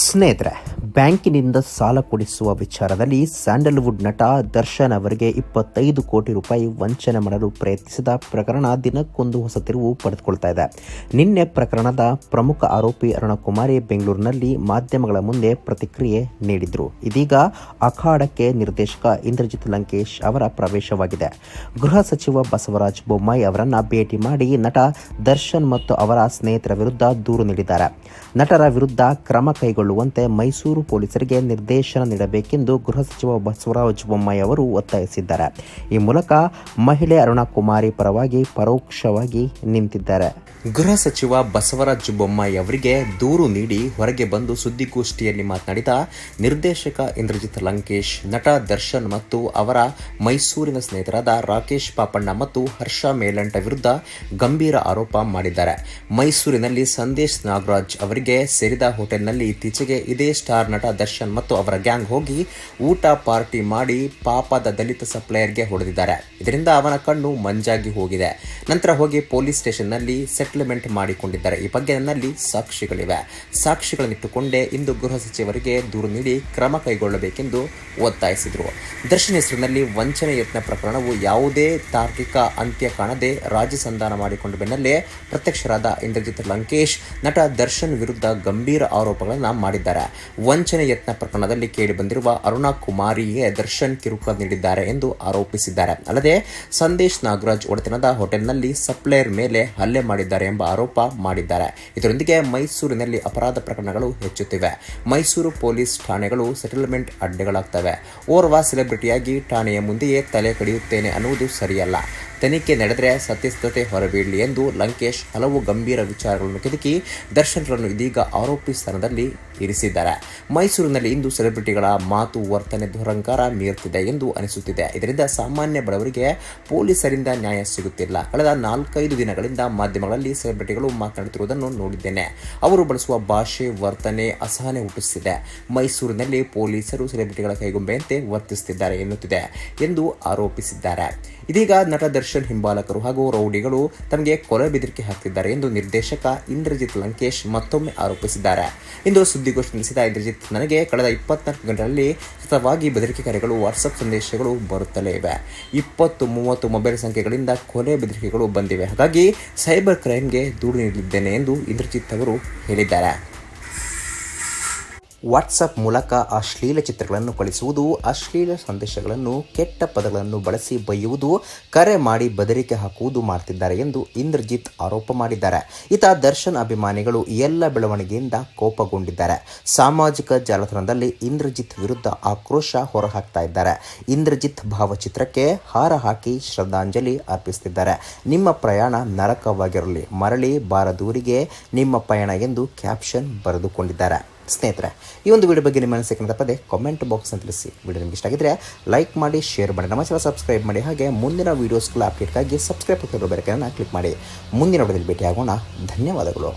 ಸ್ನೇಹಿತರೆ ಬ್ಯಾಂಕಿನಿಂದ ಸಾಲ ಕೊಡಿಸುವ ವಿಚಾರದಲ್ಲಿ ಸ್ಯಾಂಡಲ್ವುಡ್ ನಟ ದರ್ಶನ್ ಅವರಿಗೆ ಇಪ್ಪತ್ತೈದು ಕೋಟಿ ರೂಪಾಯಿ ವಂಚನೆ ಮಾಡಲು ಪ್ರಯತ್ನಿಸಿದ ಪ್ರಕರಣ ದಿನಕ್ಕೊಂದು ಹೊಸ ತಿರುವು ಪಡೆದುಕೊಳ್ತಾ ಇದೆ. ನಿನ್ನೆ ಪ್ರಕರಣದ ಪ್ರಮುಖ ಆರೋಪಿ ಅರುಣಕುಮಾರಿ ಬೆಂಗಳೂರಿನಲ್ಲಿ ಮಾಧ್ಯಮಗಳ ಮುಂದೆ ಪ್ರತಿಕ್ರಿಯೆ ನೀಡಿದ್ರು. ಇದೀಗ ಅಖಾಡಕ್ಕೆ ನಿರ್ದೇಶಕ ಇಂದ್ರಜಿತ್ ಲಂಕೇಶ್ ಅವರ ಪ್ರವೇಶವಾಗಿದೆ. ಗೃಹ ಸಚಿವ ಬಸವರಾಜ ಬೊಮ್ಮಾಯಿ ಅವರನ್ನ ಭೇಟಿ ಮಾಡಿ ನಟ ದರ್ಶನ್ ಮತ್ತು ಅವರ ಸ್ನೇಹಿತರ ವಿರುದ್ಧ ದೂರು ನೀಡಿದ್ದಾರೆ. ನಟರ ವಿರುದ್ಧ ಕ್ರಮ ಕೈಗೊಳ್ಳುವಂತೆ ಮೈಸೂರು ಪೊಲೀಸರಿಗೆ ನಿರ್ದೇಶನ ನೀಡಬೇಕೆಂದು ಗೃಹ ಸಚಿವ ಬಸವರಾಜ ಬೊಮ್ಮಾಯಿ ಅವರು ಒತ್ತಾಯಿಸಿದ್ದಾರೆ. ಈ ಮೂಲಕ ಮಹಿಳೆ ಅರುಣಾ ಕುಮಾರಿ ಪರವಾಗಿ ಪರೋಕ್ಷವಾಗಿ ನಿಂತಿದ್ದಾರೆ. ಗೃಹ ಸಚಿವ ಬಸವರಾಜ ಬೊಮ್ಮಾಯಿ ಅವರಿಗೆ ದೂರು ನೀಡಿ ಹೊರಗೆ ಬಂದು ಸುದ್ದಿಗೋಷ್ಠಿಯಲ್ಲಿ ಮಾತನಾಡಿದ ನಿರ್ದೇಶಕ ಇಂದ್ರಜಿತ್ ಲಂಕೇಶ್, ನಟ ದರ್ಶನ್ ಮತ್ತು ಅವರ ಮೈಸೂರಿನ ಸ್ನೇಹಿತರಾದ ರಾಕೇಶ್ ಪಾಪಣ್ಣ ಮತ್ತು ಹರ್ಷ ಮೇಲಂಟ ವಿರುದ್ಧ ಗಂಭೀರ ಆರೋಪ ಮಾಡಿದ್ದಾರೆ. ಮೈಸೂರಿನಲ್ಲಿ ಸಂದೇಶ್ ನಾಗರಾಜ್ ಅವರಿಗೆ ಸೇರಿದ ಹೋಟೆಲ್ನಲ್ಲಿ ಇತ್ತೀಚೆಗೆ ಇದೇ ಸ್ಟಾರ್ ನಟ ದರ್ಶನ್ ಮತ್ತು ಅವರ ಗ್ಯಾಂಗ್ ಹೋಗಿ ಊಟ ಪಾರ್ಟಿ ಮಾಡಿ ಪಾಪದ ದಲಿತ ಸಪ್ಲೈಯರ್ಗೆ ಹೊಡೆದಿದ್ದಾರೆ. ಇದರಿಂದ ಅವನ ಕಣ್ಣು ಮಂಜಾಗಿ ಹೋಗಿದೆ. ನಂತರ ಹೋಗಿ ಪೊಲೀಸ್ ಸ್ಟೇಷನ್ನಲ್ಲಿ ಸೆಟ್ಲ್ಮೆಂಟ್ ಮಾಡಿಕೊಂಡಿದ್ದಾರೆ. ಈ ಬಗ್ಗೆ ನನ್ನಲ್ಲಿ ಸಾಕ್ಷಿಗಳಿವೆ. ಸಾಕ್ಷಿಗಳನ್ನಿಟ್ಟುಕೊಂಡೇ ಇಂದು ಗೃಹ ಸಚಿವರಿಗೆ ದೂರು ನೀಡಿ ಕ್ರಮ ಕೈಗೊಳ್ಳಬೇಕೆಂದು ಒತ್ತಾಯಿಸಿದರು. ದರ್ಶನ್ ಹೆಸರಿನಲ್ಲಿ ವಂಚನೆ ಯತ್ನ ಪ್ರಕರಣವು ಯಾವುದೇ ತಾರ್ಕಿಕ ಅಂತ್ಯ ಕಾಣದೆ ರಾಜ್ಯ ಸಂಧಾನ ಮಾಡಿಕೊಂಡ ಬೆನ್ನಲ್ಲೇ ಪ್ರತ್ಯಕ್ಷರಾದ ಇಂದ್ರಜಿತ್ ಲಂಕೇಶ್, ನಟ ದರ್ಶನ್ ವಿರುದ್ಧ ಗಂಭೀರ ಆರೋಪಗಳನ್ನು ಮಾಡಿದ್ದಾರೆ. ವಂಚನೆ ಯತ್ನ ಪ್ರಕರಣದಲ್ಲಿ ಕೇಳಿಬಂದಿರುವ ಅರುಣಾ ಕುಮಾರಿಗೆ ದರ್ಶನ್ ಕಿರುಕುಳ ನೀಡಿದ್ದಾರೆ ಎಂದು ಆರೋಪಿಸಿದ್ದಾರೆ. ಅಲ್ಲದೆ ಸಂದೇಶ್ ನಾಗರಾಜ್ ಒಡೆತನದ ಹೋಟೆಲ್ನಲ್ಲಿ ಸಪ್ಲೈಯರ್ ಮೇಲೆ ಹಲ್ಲೆ ಮಾಡಿದ್ದಾರೆ ಎಂಬ ಆರೋಪ ಮಾಡಿದ್ದಾರೆ. ಇದರೊಂದಿಗೆ ಮೈಸೂರಿನಲ್ಲಿ ಅಪರಾಧ ಪ್ರಕರಣಗಳು ಹೆಚ್ಚುತ್ತಿವೆ. ಮೈಸೂರು ಪೊಲೀಸ್ ಠಾಣೆಗಳು ಸೆಟಲ್ಮೆಂಟ್ ಅಡ್ಡೆಗಳಾಗ್ತವೆ. ಓರ್ವ ಸೆಲೆಬ್ರಿಟಿಯಾಗಿ ಠಾಣೆಯ ಮುಂದೆಯೇ ತಲೆ ಕಡಿಯುತ್ತೇನೆ ಅನ್ನುವುದು ಸರಿಯಲ್ಲ. ತನಿಖೆ ನಡೆದರೆ ಸತ್ಯಸ್ಥತೆ ಹೊರಬೀಳಲಿ ಎಂದು ಲಂಕೇಶ್ ಹಲವು ಗಂಭೀರ ವಿಚಾರಗಳನ್ನು ಕೆದಕಿ ದರ್ಶನ್ರನ್ನು ಇದೀಗ ಆರೋಪಿ ಸ್ಥಾನದಲ್ಲಿ ಇರಿಸಿದ್ದಾರೆ. ಮೈಸೂರಿನಲ್ಲಿ ಇಂದು ಸೆಲೆಬ್ರಿಟಿಗಳ ಮಾತು ವರ್ತನೆ ದುರಂಕಾರ ಮೀರುತ್ತಿದೆ ಎಂದು ಅನಿಸುತ್ತಿದೆ. ಇದರಿಂದ ಸಾಮಾನ್ಯ ಬಡವರಿಗೆ ಪೊಲೀಸರಿಂದ ನ್ಯಾಯ ಸಿಗುತ್ತಿಲ್ಲ. ಕಳೆದ ನಾಲ್ಕೈದು ದಿನಗಳಿಂದ ಮಾಧ್ಯಮಗಳಲ್ಲಿ ಸೆಲೆಬ್ರಿಟಿಗಳು ಮಾತನಾಡುತ್ತಿರುವುದನ್ನು ನೋಡಿದ್ದೇನೆ. ಅವರು ಬಳಸುವ ಭಾಷೆ, ವರ್ತನೆ ಅಸಹನೆ ಹುಟ್ಟಿಸುತ್ತಿದೆ. ಮೈಸೂರಿನಲ್ಲಿ ಪೊಲೀಸರು ಸೆಲೆಬ್ರಿಟಿಗಳ ಕೈಗೊಂಬೆಯಂತೆ ವರ್ತಿಸುತ್ತಿದ್ದಾರೆ ಎನ್ನುತ್ತಿದೆ ಎಂದು ಆರೋಪಿಸಿದ್ದಾರೆ. ಇದೀಗ ನಟ ದರ್ಶನ್ ಹಿಂಬಾಲಕರು ಹಾಗೂ ರೌಡಿಗಳು ತಮಗೆ ಕೊಲೆ ಬೆದರಿಕೆ ಹಾಕ್ತಿದ್ದಾರೆ ಎಂದು ನಿರ್ದೇಶಕ ಇಂದ್ರಜಿತ್ ಲಂಕೇಶ್ ಮತ್ತೊಮ್ಮೆ ಆರೋಪಿಸಿದ್ದಾರೆ. ಇಂದು ಸುದ್ದಿಗೋಷ್ಠಿ ನಡೆಸಿದ ಇಂದ್ರಜಿತ್, ನನಗೆ ಕಳೆದ ಇಪ್ಪತ್ನಾಲ್ಕು ಗಂಟೆಗಳಲ್ಲಿ ಸತತವಾಗಿ ಬೆದರಿಕೆ ಕರೆಗಳು ವಾಟ್ಸಪ್ ಸಂದೇಶಗಳು ಬರುತ್ತಲೇ ಇವೆ. ಇಪ್ಪತ್ತು, ಮೂವತ್ತು ಮೊಬೈಲ್ ಸಂಖ್ಯೆಗಳಿಂದ ಕೊಲೆ ಬೆದರಿಕೆಗಳು ಬಂದಿವೆ. ಹಾಗಾಗಿ ಸೈಬರ್ ಕ್ರೈಮ್ಗೆ ದೂರು ನೀಡಲಿದ್ದೇನೆ ಎಂದು ಇಂದ್ರಜಿತ್ ಅವರು ಹೇಳಿದ್ದಾರೆ. ವಾಟ್ಸಪ್ ಮೂಲಕ ಅಶ್ಲೀಲ ಚಿತ್ರಗಳನ್ನು ಕಳಿಸುವುದು, ಅಶ್ಲೀಲ ಸಂದೇಶಗಳನ್ನು, ಕೆಟ್ಟ ಪದಗಳನ್ನು ಬಳಸಿ ಬೈಯುವುದು, ಕರೆ ಮಾಡಿ ಬೆದರಿಕೆ ಹಾಕುವುದು ಮಾಡ್ತಿದ್ದಾರೆ ಎಂದು ಇಂದ್ರಜಿತ್ ಆರೋಪ ಮಾಡಿದ್ದಾರೆ. ಇತ ದರ್ಶನ್ ಅಭಿಮಾನಿಗಳು ಎಲ್ಲ ಬೆಳವಣಿಗೆಯಿಂದ ಕೋಪಗೊಂಡಿದ್ದಾರೆ. ಸಾಮಾಜಿಕ ಜಾಲತಾಣದಲ್ಲಿ ಇಂದ್ರಜಿತ್ ವಿರುದ್ಧ ಆಕ್ರೋಶ ಹೊರಹಾಕ್ತಾ ಇದ್ದಾರೆ. ಇಂದ್ರಜಿತ್ ಭಾವಚಿತ್ರಕ್ಕೆ ಹಾರ ಹಾಕಿ ಶ್ರದ್ಧಾಂಜಲಿ ಅರ್ಪಿಸುತ್ತಿದ್ದಾರೆ ನಿಮ್ಮ ಪ್ರಯಾಣ ನರಕವಾಗಿರಲಿ, ಮರಳಿ ಬಾರದೂರಿಗೆ ನಿಮ್ಮ ಪಯಣ ಎಂದು ಕ್ಯಾಪ್ಷನ್ ಬರೆದುಕೊಂಡಿದ್ದಾರೆ. ಸ್ನೇಹಿತರೆ, ಈ ಒಂದು ವಿಡಿಯೋ ಬಗ್ಗೆ ನಿಮ್ಮ ಅನಿಸಿಕೆ ಪದೇ ಕಾಮೆಂಟ್ ಬಾಕ್ಸ್ ಅಂತ ತಿಳಿಸಿ. ವಿಡಿಯೋ ನಿಮಗೆ ಇಷ್ಟ ಆಗಿದ್ರೆ ಲೈಕ್ ಮಾಡಿ ಶೇರ್ ಮಾಡಿ, ನಮ್ಮ ಚಾನಲ್ ಸಬ್ಸ್ಕ್ರೈಬ್ ಮಾಡಿ, ಹಾಗೆ ಮುಂದಿನ ವೀಡಿಯೋಸ್ಗಳ ಅಪ್ಡೇಟ್ಗಾಗಿ ಸಬ್ಸ್ಕ್ರೈಬ್ ಬೇಕನ್ನು ಕ್ಲಿಕ್ ಮಾಡಿ. ಮುಂದಿನ ವಿಡಿಯೋದಲ್ಲಿ ಭೇಟಿಯಾಗೋಣ. ಧನ್ಯವಾದಗಳು.